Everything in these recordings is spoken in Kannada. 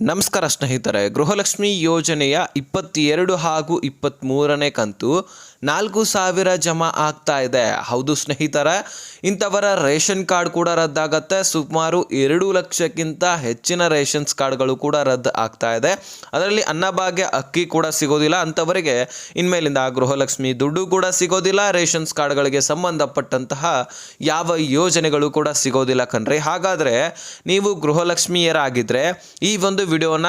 ನಮಸ್ಕಾರ ಸ್ನೇಹಿತರೆ, ಗೃಹಲಕ್ಷ್ಮಿ ಯೋಜನೆಯ ಇಪ್ಪತ್ತೆರಡು ಹಾಗೂ ಇಪ್ಪತ್ತ್ಮೂರನೇ ಕಂತು ನಾಲ್ಕು ಸಾವಿರ ಜಮಾ ಆಗ್ತಾ ಇದೆ. ಹೌದು ಸ್ನೇಹಿತರೆ, ಇಂಥವರ ರೇಷನ್ ಕಾರ್ಡ್ ಕೂಡ ರದ್ದಾಗತ್ತೆ. ಸುಮಾರು ಎರಡು ಲಕ್ಷಕ್ಕಿಂತ ಹೆಚ್ಚಿನ ರೇಷನ್ಸ್ ಕಾರ್ಡ್ಗಳು ಕೂಡ ರದ್ದು ಆಗ್ತಾ ಇದೆ. ಅದರಲ್ಲಿ ಅನ್ನಭಾಗ್ಯ, ಅಕ್ಕಿ ಕೂಡ ಸಿಗೋದಿಲ್ಲ. ಅಂಥವರಿಗೆ ಇನ್ಮೇಲಿಂದ ಗೃಹಲಕ್ಷ್ಮಿ ದುಡ್ಡು ಕೂಡ ಸಿಗೋದಿಲ್ಲ. ರೇಷನ್ಸ್ ಕಾರ್ಡ್ಗಳಿಗೆ ಸಂಬಂಧಪಟ್ಟಂತಹ ಯಾವ ಯೋಜನೆಗಳು ಕೂಡ ಸಿಗೋದಿಲ್ಲ ಕಣ್ರಿ. ಹಾಗಾದರೆ ನೀವು ಗೃಹಲಕ್ಷ್ಮಿಯರಾಗಿದ್ದರೆ ಈ ಒಂದು ವಿಡಿಯೋನ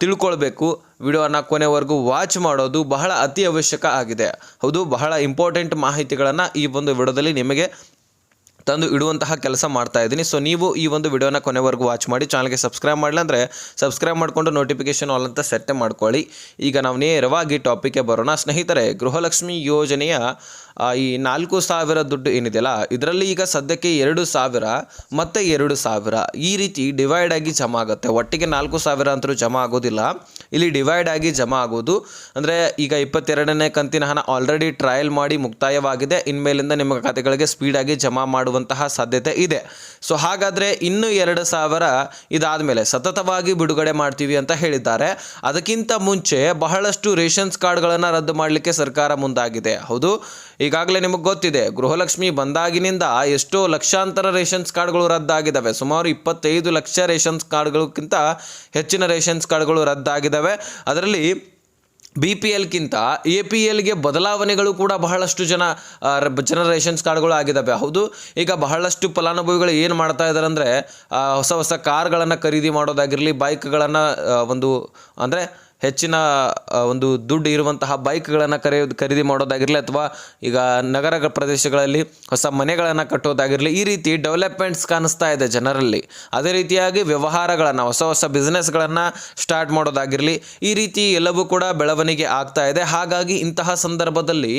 ತಿಳ್ಕೊಳ್ಬೇಕು. ವಿಡಿಯೋನ ಕೊನೆವರೆಗೂ ವಾಚ್ ಮಾಡೋದು ಬಹಳ ಅತಿ ಅವಶ್ಯಕ ಆಗಿದೆ. ಹೌದು, ಬಹಳ ಇಂಪಾರ್ಟೆಂಟ್ ಮಾಹಿತಿಗಳನ್ನು ಈ ಒಂದು ವಿಡಿಯೋದಲ್ಲಿ ನಿಮಗೆ ತಂದು ಇಡುವಂತಹ ಕೆಲಸ ಮಾಡ್ತಾ ಇದ್ದೀನಿ. ಸೊ ನೀವು ಈ ಒಂದು ವಿಡಿಯೋನ ಕೊನೆವರೆಗೂ ವಾಚ್ ಮಾಡಿ ಚಾನಲ್ಗೆ ಸಬ್ಸ್ಕ್ರೈಬ್ ಮಾಡಲಿಲ್ಲ ಅಂದರೆ ಸಬ್ಸ್ಕ್ರೈಬ್ ಮಾಡಿಕೊಂಡು ನೋಟಿಫಿಕೇಶನ್ ಆಲ್ ಅಂತ ಸೆಟ್ ಮಾಡ್ಕೊಳ್ಳಿ. ಈಗ ನಾವು ನೇರವಾಗಿ ಟಾಪಿಕ್ಗೆ ಬರೋಣ. ಸ್ನೇಹಿತರೆ, ಗೃಹಲಕ್ಷ್ಮಿ ಯೋಜನೆಯ ಈ ನಾಲ್ಕು ಸಾವಿರ ದುಡ್ಡು ಏನಿದೆಯಲ್ಲ, ಇದರಲ್ಲಿ ಈಗ ಸದ್ಯಕ್ಕೆ ಎರಡು ಸಾವಿರ, ಮತ್ತು ಎರಡು ಸಾವಿರ. ಈ ರೀತಿ ಡಿವೈಡ್ ಆಗಿ ಜಮಾ ಆಗುತ್ತೆ. ಒಟ್ಟಿಗೆ ನಾಲ್ಕು ಸಾವಿರ ಅಂತರೂ ಜಮಾ ಆಗೋದಿಲ್ಲ. ಇಲ್ಲಿ ಡಿವೈಡ್ ಆಗಿ ಜಮಾ ಆಗೋದು ಅಂದರೆ ಈಗ ಇಪ್ಪತ್ತೆರಡನೇ ಕಂತಿನ ಹಣ ಆಲ್ರೆಡಿ ಟ್ರಯಲ್ ಮಾಡಿ ಮುಕ್ತಾಯವಾಗಿದೆ. ಇನ್ಮೇಲಿಂದ ನಿಮ್ಮ ಖಾತೆಗಳಿಗೆ ಸ್ಪೀಡಾಗಿ ಜಮಾ ಮಾಡುವಂತಹ ಸಾಧ್ಯತೆ ಇದೆ. ಸೊ ಹಾಗಾದರೆ ಇನ್ನೂ ಎರಡು ಸಾವಿರ ಇದಾದಮೇಲೆ ಸತತವಾಗಿ ಬಿಡುಗಡೆ ಮಾಡ್ತೀವಿ ಅಂತ ಹೇಳಿದ್ದಾರೆ. ಅದಕ್ಕಿಂತ ಮುಂಚೆ ಬಹಳಷ್ಟು ರೇಷನ್ಸ್ ಕಾರ್ಡ್ಗಳನ್ನು ರದ್ದು ಮಾಡಲಿಕ್ಕೆ ಸರ್ಕಾರ ಮುಂದಾಗಿದೆ. ಹೌದು? ಈಗಾಗಲೇ ನಿಮಗೆ ಗೊತ್ತಿದೆ, ಗೃಹಲಕ್ಷ್ಮಿ ಬಂದಾಗಿನಿಂದ ಎಷ್ಟೋ ಲಕ್ಷಾಂತರ ರೇಷನ್ಸ್ ಕಾರ್ಡ್ಗಳು ರದ್ದಾಗಿದ್ದಾವೆ ಸುಮಾರು ಇಪ್ಪತ್ತೈದು ಲಕ್ಷ ರೇಷನ್ಸ್ ಕಾರ್ಡ್ಗಳಕ್ಕಿಂತ ಹೆಚ್ಚಿನ ರೇಷನ್ಸ್ ಕಾರ್ಡ್ಗಳು ರದ್ದಾಗಿದ್ದಾವೆ ಅದರಲ್ಲಿ ಬಿ ಪಿ ಎಲ್ಗಿಂತ ಎ ಪಿ ಎಲ್ಗೆ ಬದಲಾವಣೆಗಳು ಕೂಡ ಬಹಳಷ್ಟು ಜನ ಜನ ರೇಷನ್ಸ್ ಕಾರ್ಡ್ಗಳು ಆಗಿದ್ದಾವೆ ಹೌದು, ಈಗ ಬಹಳಷ್ಟು ಫಲಾನುಭವಿಗಳು ಏನು ಮಾಡ್ತಾ ಇದ್ದಾರೆ ಅಂದರೆ ಹೊಸ ಹೊಸ ಕಾರ್ಗಳನ್ನು ಖರೀದಿ ಮಾಡೋದಾಗಿರಲಿ ಬೈಕ್ಗಳನ್ನು ಒಂದು, ಅಂದರೆ ಹೆಚ್ಚಿನ ಒಂದು ದುಡ್ಡು ಇರುವಂತಹ ಬೈಕ್ಗಳನ್ನು ಕರೆಯೋದು, ಖರೀದಿ ಮಾಡೋದಾಗಿರಲಿ ಅಥವಾ ಈಗ ನಗರ ಪ್ರದೇಶಗಳಲ್ಲಿ ಹೊಸ ಮನೆಗಳನ್ನು ಕಟ್ಟೋದಾಗಿರಲಿ ಈ ರೀತಿ ಡೆವಲಪ್ಮೆಂಟ್ಸ್ ಕಾಣಿಸ್ತಾ ಇದೆ ಜನರಲ್ಲಿ. ಅದೇ ರೀತಿಯಾಗಿ ವ್ಯವಹಾರಗಳನ್ನು, ಹೊಸ ಹೊಸ ಬಿಸ್ನೆಸ್ಗಳನ್ನು ಸ್ಟಾರ್ಟ್ ಮಾಡೋದಾಗಿರಲಿ ಈ ರೀತಿ ಎಲ್ಲವೂ ಕೂಡ ಬೆಳವಣಿಗೆ ಆಗ್ತಾ ಇದೆ. ಹಾಗಾಗಿ ಇಂತಹ ಸಂದರ್ಭದಲ್ಲಿ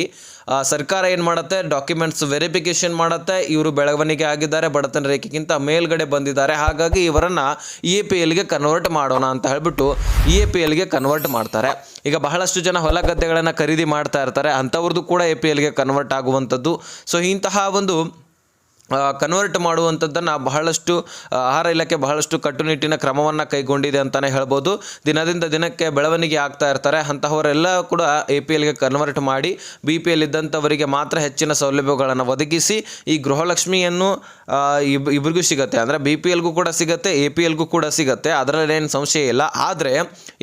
ಸರ್ಕಾರ ಏನು ಮಾಡುತ್ತೆ ಡಾಕ್ಯುಮೆಂಟ್ಸ್ ವೆರಿಫಿಕೇಷನ್ ಮಾಡುತ್ತೆ. ಇವರು ಬೆಳವಣಿಗೆ ಆಗಿದ್ದಾರೆ, ಬಡತನ ರೇಖೆಗಿಂತ ಮೇಲ್ಗಡೆ ಬಂದಿದ್ದಾರೆ. ಹಾಗಾಗಿ ಇವರನ್ನು ಇ ಎ ಪಿ ಎಲ್ಗೆ ಕನ್ವರ್ಟ್ ಮಾಡೋಣ ಅಂತ ಹೇಳ್ಬಿಟ್ಟು ಇ ಎ ಪಿ ಎಲ್ಗೆ ಕನ್ವರ್ಟ್ ಮಾಡ್ತಾರೆ. ಈಗ ಬಹಳಷ್ಟು ಜನ ಹೊಲ ಗದ್ದೆಗಳನ್ನು ಖರೀದಿ ಮಾಡ್ತಾ ಇರ್ತಾರೆ. ಅಂಥವ್ರದ್ದು ಕೂಡ ಎ ಪಿ ಎಲ್ಗೆ ಕನ್ವರ್ಟ್ ಆಗುವಂಥದ್ದು. ಸೊ ಇಂತಹ ಒಂದು ಕನ್ವರ್ಟ್ ಮಾಡುವಂಥದ್ದನ್ನು ಬಹಳಷ್ಟು ಆಹಾರ ಇಲಾಖೆ ಬಹಳಷ್ಟು ಕಟ್ಟುನಿಟ್ಟಿನ ಕ್ರಮವನ್ನು ಕೈಗೊಂಡಿದೆ ಅಂತಲೇ ಹೇಳ್ಬೋದು. ದಿನದಿಂದ ದಿನಕ್ಕೆ ಬೆಳವಣಿಗೆ ಆಗ್ತಾ ಇರ್ತಾರೆ. ಅಂತಹವರೆಲ್ಲ ಕೂಡ ಎ ಪಿ ಎಲ್ಗೆ ಕನ್ವರ್ಟ್ ಮಾಡಿ ಬಿ ಪಿ ಎಲ್ ಇದ್ದಂಥವರಿಗೆ ಮಾತ್ರ ಹೆಚ್ಚಿನ ಸೌಲಭ್ಯಗಳನ್ನು ಒದಗಿಸಿ ಈ ಗೃಹಲಕ್ಷ್ಮಿಯನ್ನು ಇಬ್, ಇಬ್ರಿಗೂ ಸಿಗುತ್ತೆ. ಅಂದರೆ ಬಿ ಪಿ ಎಲ್ಗೂ ಕೂಡ ಸಿಗುತ್ತೆ ಎ ಪಿ ಎಲ್ಗೂ ಕೂಡ ಸಿಗುತ್ತೆ. ಅದರಲ್ಲೇನು ಸಂಶಯ ಇಲ್ಲ. ಆದರೆ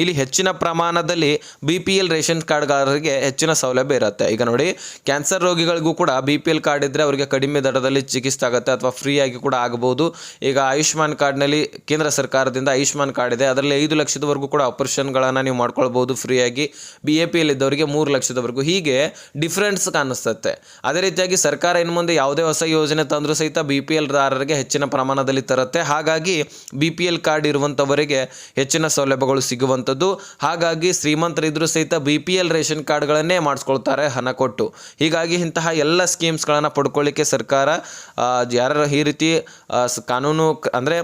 ಇಲ್ಲಿ ಹೆಚ್ಚಿನ ಪ್ರಮಾಣದಲ್ಲಿ ಬಿ ಪಿ ಎಲ್ ರೇಷನ್ ಕಾರ್ಡ್ಗಾರರಿಗೆ ಹೆಚ್ಚಿನ ಸೌಲಭ್ಯ ಇರುತ್ತೆ. ಈಗ ನೋಡಿ, ಕ್ಯಾನ್ಸರ್ ರೋಗಿಗಳಿಗೂ ಕೂಡ ಬಿ ಪಿ ಎಲ್ ಕಾರ್ಡ್ ಇದ್ದರೆ ಅವರಿಗೆ ಕಡಿಮೆ ದರದಲ್ಲಿ ಚಿಕಿತ್ಸೆ ಆಗುತ್ತೆ ಅಥವಾ ಫ್ರೀಯಾಗಿ ಕೂಡ ಆಗಬಹುದು. ಈಗ ಆಯುಷ್ಮಾನ್ ಕಾರ್ಡ್ನಲ್ಲಿ ಕೇಂದ್ರ ಸರ್ಕಾರದಿಂದ ಆಯುಷ್ಮಾನ್ ಕಾರ್ಡ್ ಇದೆ. ಅದರಲ್ಲಿ ಐದು ಲಕ್ಷದವರೆಗೂ ಕೂಡ ಆಪರೇಷನ್ಗಳನ್ನು ನೀವು ಮಾಡ್ಕೊಳ್ಬೋದು ಫ್ರೀಯಾಗಿ ಬಿ ಎ ಪಿ ಎಲ್ ಇದ್ದವರಿಗೆ ಮೂರು ಲಕ್ಷದವರೆಗೂ. ಹೀಗೆ ಡಿಫ್ರೆನ್ಸ್ ಕಾಣಿಸ್ತತ್ತೆ ಅದೇ ರೀತಿಯಾಗಿ ಸರ್ಕಾರ ಇನ್ನು ಮುಂದೆ ಯಾವುದೇ ಹೊಸ ಯೋಜನೆ ತಂದರೂ ಸಹಿತ ಬಿ ಪಿ ಎಲ್ದಾರರಿಗೆ ಹೆಚ್ಚಿನ ಪ್ರಮಾಣದಲ್ಲಿ ತರುತ್ತೆ. ಹಾಗಾಗಿ ಬಿ ಪಿ ಎಲ್ ಕಾರ್ಡ್ ಇರುವಂಥವರಿಗೆ ಹೆಚ್ಚಿನ ಸೌಲಭ್ಯಗಳು ಸಿಗುವಂಥದ್ದು. ಹಾಗಾಗಿ ಶ್ರೀಮಂತರಿದ್ದರೂ ಸಹಿತ ಬಿ ಪಿ ಎಲ್ ರೇಷನ್ ಕಾರ್ಡ್ಗಳನ್ನೇ ಮಾಡಿಸ್ಕೊಳ್ತಾರೆ ಹಣ ಕೊಟ್ಟು. ಹೀಗಾಗಿ ಇಂತಹ ಎಲ್ಲ ಸ್ಕೀಮ್ಸ್ಗಳನ್ನು ಪಡ್ಕೊಳ್ಳಿಕ್ಕೆ ಸರ್ಕಾರ ಯಾರು ಈ ರೀತಿ ಕಾನೂನು ಅಂದರೆ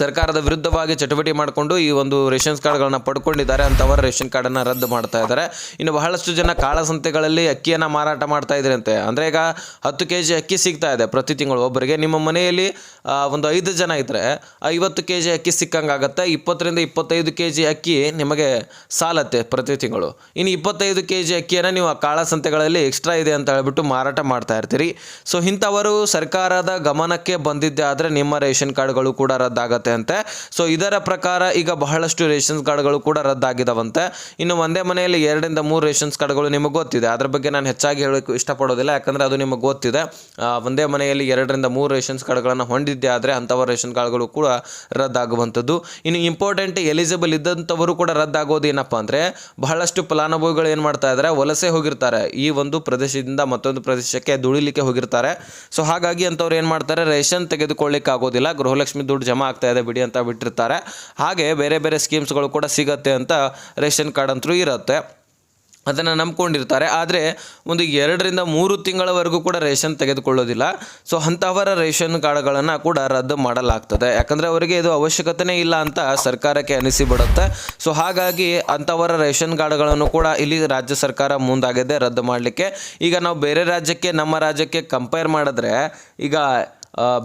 ಸರ್ಕಾರದ ವಿರುದ್ಧವಾಗಿ ಚಟುವಟಿಕೆ ಮಾಡಿಕೊಂಡು ಈ ಒಂದು ರೇಷನ್ ಕಾರ್ಡ್ಗಳನ್ನ ಪಡ್ಕೊಂಡಿದ್ದಾರೆ ಅಂತವರ ರೇಷನ್ ಕಾರ್ಡನ್ನು ರದ್ದು ಮಾಡ್ತಾ ಇದ್ದಾರೆ. ಇನ್ನು ಬಹಳಷ್ಟು ಜನ ಕಾಳಸಂತೆಗಳಲ್ಲಿ ಅಕ್ಕಿಯನ್ನು ಮಾರಾಟ ಮಾಡ್ತಾ ಇದ್ರಂತೆ. ಅಂದರೆ ಈಗ ಹತ್ತು ಕೆ ಜಿ ಅಕ್ಕಿ ಸಿಗ್ತಾ ಇದೆ ಪ್ರತಿ ತಿಂಗಳು ಒಬ್ಬರಿಗೆ. ನಿಮ್ಮ ಮನೆಯಲ್ಲಿ ಒಂದು ಐದು ಜನ ಇದ್ದರೆ ಐವತ್ತು ಕೆ ಜಿ ಅಕ್ಕಿ ಸಿಕ್ಕಂಗಾಗತ್ತೆ. ಇಪ್ಪತ್ತರಿಂದ ಇಪ್ಪತ್ತೈದು ಕೆ ಜಿ ಅಕ್ಕಿ ನಿಮಗೆ ಸಾಲತ್ತೆ ಪ್ರತಿ ತಿಂಗಳು. ಇನ್ನು ಇಪ್ಪತ್ತೈದು ಕೆ ಜಿ ಅಕ್ಕಿಯನ್ನು ನೀವು ಆ ಕಾಳಸಂತೆಗಳಲ್ಲಿ ಎಕ್ಸ್ಟ್ರಾ ಇದೆ ಅಂತ ಹೇಳ್ಬಿಟ್ಟು ಮಾರಾಟ ಮಾಡ್ತಾ ಇರ್ತೀರಿ. ಸೊ ಇಂಥವರು ಸರ್ಕಾರದ ಗಮನಕ್ಕೆ ಬಂದಿದ್ದೆ ಆದರೆ ನಿಮ್ಮ ರೇಷನ್ ಕಾರ್ಡ್ಗಳು ಕೂಡ ರದ್ದಾಗತ್ತೆ. ಅಂತೆ. ಸೊ ಇದರ ಪ್ರಕಾರ ಈಗ ಬಹಳಷ್ಟು ರೇಷನ್ಸ್ ಕಾರ್ಡ್ಗಳು ಕೂಡ ರದ್ದಾಗಿದ್ದಾವಂತೆ ಇನ್ನು ಒಂದೇ ಮನೆಯಲ್ಲಿ ಎರಡರಿಂದ ಮೂರು ರೇಷನ್ಸ್ ಕಾರ್ಡ್ಗಳು ನಿಮಗೆ ಗೊತ್ತಿದೆ. ಅದ್ರ ಬಗ್ಗೆ ನಾನು ಹೆಚ್ಚಾಗಿ ಹೇಳೋಕ್ಕೆ ಇಷ್ಟಪಡೋದಿಲ್ಲ, ಯಾಕಂದರೆ ಅದು ನಿಮಗೆ ಗೊತ್ತಿದೆ. ಒಂದೇ ಮನೆಯಲ್ಲಿ ಎರಡರಿಂದ ಮೂರು ರೇಷನ್ಸ್ ಕಾರ್ಡ್ಗಳನ್ನು ಹೊಂದಿದ್ದೆ ಆದರೆ ಅಂಥವ ರೇಷನ್ ಕಾರ್ಡ್ಗಳು ಕೂಡ ರದ್ದಾಗುವಂಥದ್ದು. ಇನ್ನು ಇಂಪಾರ್ಟೆಂಟ್ ಎಲಿಜಿಬಲ್ ಇದ್ದಂಥವರು ಕೂಡ ರದ್ದಾಗೋದು ಏನಪ್ಪ ಅಂದರೆ, ಬಹಳಷ್ಟು ಫಲಾನುಭವಿಗಳು ಏನು ಮಾಡ್ತಾ ಇದ್ದಾರೆ ವಲಸೆ ಹೋಗಿರ್ತಾರೆ. ಈ ಒಂದು ಪ್ರದೇಶದಿಂದ ಮತ್ತೊಂದು ಪ್ರದೇಶಕ್ಕೆ ದುಡಿಲಿಕ್ಕೆ ಹೋಗಿರ್ತಾರೆ. ಸೊ ಹಾಗಾಗಿ ಅಂಥವ್ರು ಏನು ಮಾಡ್ತಾರೆ ರೇಷನ್ ತೆಗೆದುಕೊಳ್ಳಿಕ್ಕಾಗೋದಿಲ್ಲ. ಗೃಹಲಕ್ಷ್ಮಿ ದುಡ್ಡು ಜಮಾ ಆಗ್ತಾ ಇದೆ ಬಿಡಿ ಅಂತ ಬಿಟ್ಟಿರ್ತಾರೆ. ಹಾಗೆ ಬೇರೆ ಬೇರೆ ಸ್ಕೀಮ್ಸ್ಗಳು ಕೂಡ ಸಿಗತ್ತೆ ಅಂತ ರೇಷನ್ ಕಾರ್ಡ್ ಅಂತಲೂ ಇರುತ್ತೆ. ಅದನ್ನು ನಂಬ್ಕೊಂಡಿರ್ತಾರೆ. ಆದರೆ ಒಂದು ಎರಡರಿಂದ ಮೂರು ತಿಂಗಳವರೆಗೂ ಕೂಡ ರೇಷನ್ ತೆಗೆದುಕೊಳ್ಳೋದಿಲ್ಲ. ಸೊ ಅಂಥವರ ರೇಷನ್ ಕಾರ್ಡ್ಗಳನ್ನು ಕೂಡ ರದ್ದು ಮಾಡಲಾಗ್ತದೆ. ಯಾಕಂದರೆ ಅವರಿಗೆ ಇದು ಅವಶ್ಯಕತೆನೇ ಇಲ್ಲ ಅಂತ ಸರ್ಕಾರಕ್ಕೆ ಅನಿಸಿಬಿಡುತ್ತೆ. ಸೊ ಹಾಗಾಗಿ ಅಂಥವರ ರೇಷನ್ ಕಾರ್ಡ್ಗಳನ್ನು ಕೂಡ ಇಲ್ಲಿ ರಾಜ್ಯ ಸರ್ಕಾರ ಮುಂದಾಗಿದೆ, ರದ್ದು ಮಾಡಲಿಕ್ಕೆ. ಈಗ ನಾವು ಬೇರೆ ರಾಜ್ಯಕ್ಕೆ, ನಮ್ಮ ರಾಜ್ಯಕ್ಕೆ ಕಂಪೇರ್ ಮಾಡಿದ್ರೆ ಈಗ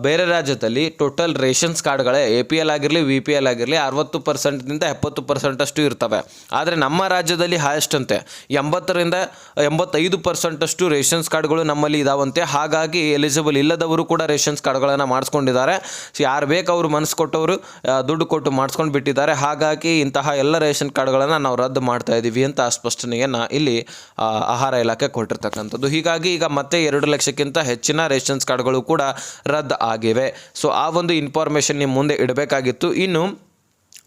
ಬೇರೆ ರಾಜ್ಯದಲ್ಲಿ ಟೋಟಲ್ ರೇಷನ್ಸ್ ಕಾರ್ಡ್ಗಳೇ ಎ ಪಿ ಎಲ್ ಆಗಿರಲಿ, ವಿ ಪಿ ಎಲ್ ಆಗಿರಲಿ ಅರವತ್ತು ಪರ್ಸೆಂಟ್ನಿಂದ ಎಪ್ಪತ್ತು ಪರ್ಸೆಂಟಷ್ಟು ಇರ್ತವೆ. ಆದರೆ ನಮ್ಮ ರಾಜ್ಯದಲ್ಲಿ ಹೈಯೆಸ್ಟ್ ಅಂತೆ ಎಂಬತ್ತರಿಂದ, ಎಂಬತ್ತೈದು ಪರ್ಸೆಂಟಷ್ಟು ರೇಷನ್ಸ್ ಕಾರ್ಡ್ಗಳು ನಮ್ಮಲ್ಲಿ ಇದಾವಂತೆ. ಹಾಗಾಗಿ ಎಲಿಜಿಬಲ್ ಇಲ್ಲದವರು ಕೂಡ ರೇಷನ್ಸ್ ಕಾರ್ಡ್ಗಳನ್ನು ಮಾಡಿಸ್ಕೊಂಡಿದ್ದಾರೆ. ಯಾರು ಬೇಕು ಅವರು ಮನಸ್ಸು ಕೊಟ್ಟವರು ದುಡ್ಡು ಕೊಟ್ಟು ಮಾಡಿಸ್ಕೊಂಡು ಬಿಟ್ಟಿದ್ದಾರೆ. ಹಾಗಾಗಿ ಇಂತಹ ಎಲ್ಲ ರೇಷನ್ ಕಾರ್ಡ್ಗಳನ್ನು ನಾವು ರದ್ದು ಮಾಡ್ತಾ ಇದ್ದೀವಿ ಅಂತ ಸ್ಪಷ್ಟನೆಯನ್ನು ಇಲ್ಲಿ ಆಹಾರ ಇಲಾಖೆ ಕೊಟ್ಟಿರ್ತಕ್ಕಂಥದ್ದು. ಹೀಗಾಗಿ ಈಗ ಮತ್ತೆ ಎರಡು ಲಕ್ಷಕ್ಕಿಂತ ಹೆಚ್ಚಿನ ರೇಷನ್ಸ್ ಕಾರ್ಡ್ಗಳು ಕೂಡ ಆಗಿವೆ ಸೊ ಆ ಒಂದು ಇನ್ಫಾರ್ಮೇಷನ್ ನಿಮ್ಮ ಮುಂದೆ ಇಡಬೇಕಾಗಿತ್ತು. ಇನ್ನು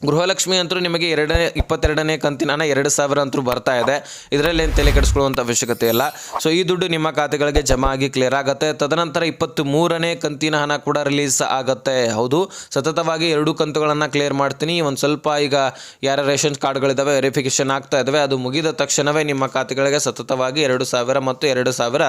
ಗೃಹಲಕ್ಷ್ಮಿ ಅಂತೂ ನಿಮಗೆ ಎರಡನೇ, ಇಪ್ಪತ್ತೆರಡನೇ ಕಂತಿನ ಹಣ ಎರಡು ಸಾವಿರ ಅಂತೂ ಬರ್ತಾ ಇದೆ. ಇದರಲ್ಲಿ ಏನು ತಲೆ ಕೆಡಿಸ್ಕೊಳ್ಳುವಂಥ ಅವಶ್ಯಕತೆ ಇಲ್ಲ. ಸೊ ಈ ದುಡ್ಡು ನಿಮ್ಮ ಖಾತೆಗಳಿಗೆ ಜಮಾ ಆಗಿ ಕ್ಲಿಯರ್ ಆಗುತ್ತೆ. ತದನಂತರ ಇಪ್ಪತ್ತು ಮೂರನೇ ಕಂತಿನ ಹಣ ಕೂಡ ರಿಲೀಸ್ ಆಗುತ್ತೆ. ಹೌದು. ಸತತವಾಗಿ ಎರಡು ಕಂತುಗಳನ್ನು ಕ್ಲಿಯರ್ ಮಾಡ್ತೀನಿ. ಒಂದು ಸ್ವಲ್ಪ ಈಗ ಯಾರ ರೇಷನ್ ಕಾರ್ಡ್ಗಳಿದ್ದಾವೆ ವೆರಿಫಿಕೇಷನ್ ಆಗ್ತಾ ಇದ್ದಾವೆ ಅದು ಮುಗಿದ ತಕ್ಷಣವೇ ನಿಮ್ಮ ಖಾತೆಗಳಿಗೆ ಸತತವಾಗಿ ಎರಡು ಸಾವಿರ ಮತ್ತು ಎರಡು ಸಾವಿರ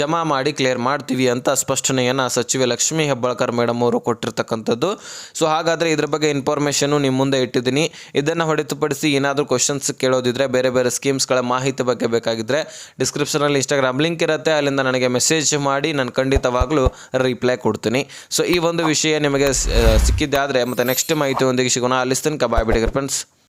ಜಮಾ ಮಾಡಿ ಕ್ಲಿಯರ್ ಮಾಡ್ತೀವಿ ಅಂತ ಸ್ಪಷ್ಟನೆಯನ್ನು ಸಚಿವೆ ಲಕ್ಷ್ಮೀ ಹೆಬ್ಬಾಳ್ಕರ್ ಮೇಡಮ್ ಅವರು ಕೊಟ್ಟಿರ್ತಕ್ಕಂಥದ್ದು. ಸೊ ಹಾಗಾದರೆ ಇದ್ರ ಬಗ್ಗೆ ಇನ್ಫಾರ್ಮೇಷನು ನಿಮ್ಮ ಮುಂದೆ ಇಟ್ಟಿದ್ದೀನಿ. ಇದನ್ನು ಹೊಡೆತುಪಡಿಸಿ ಏನಾದರೂ ಕ್ವಶನ್ಸ್ ಕೇಳೋದಿದ್ರೆ, ಬೇರೆ ಬೇರೆ ಸ್ಕೀಮ್ಸ್ಗಳ ಮಾಹಿತಿ ಬಗ್ಗೆ ಬೇಕಾಗಿದ್ದರೆ ಡಿಸ್ಕ್ರಿಪ್ಷನಲ್ಲಿ ಇನ್ಸ್ಟಾಗ್ರಾಮ್ ಲಿಂಕ್ ಇರುತ್ತೆ. ಅಲ್ಲಿಂದ ನನಗೆ ಮೆಸೇಜ್ ಮಾಡಿ, ನಾನು ಖಂಡಿತವಾಗ್ಲೂ ರಿಪ್ಲೈ ಕೊಡ್ತೀನಿ. ಸೊ ಈ ಒಂದು ವಿಷಯ ನಿಮಗೆ ಸಿಕ್ಕಿದ್ದಾದರೆ ಮತ್ತು ನೆಕ್ಸ್ಟ್ ಮಾಹಿತಿಯೊಂದಿಗೆ ಸಿಗೋಣ. ಅಲ್ಲಿ ತನಕ ಬಾಯ್ ಬಿಡಿಗರ್ ಫ್ರೆಂಡ್ಸ್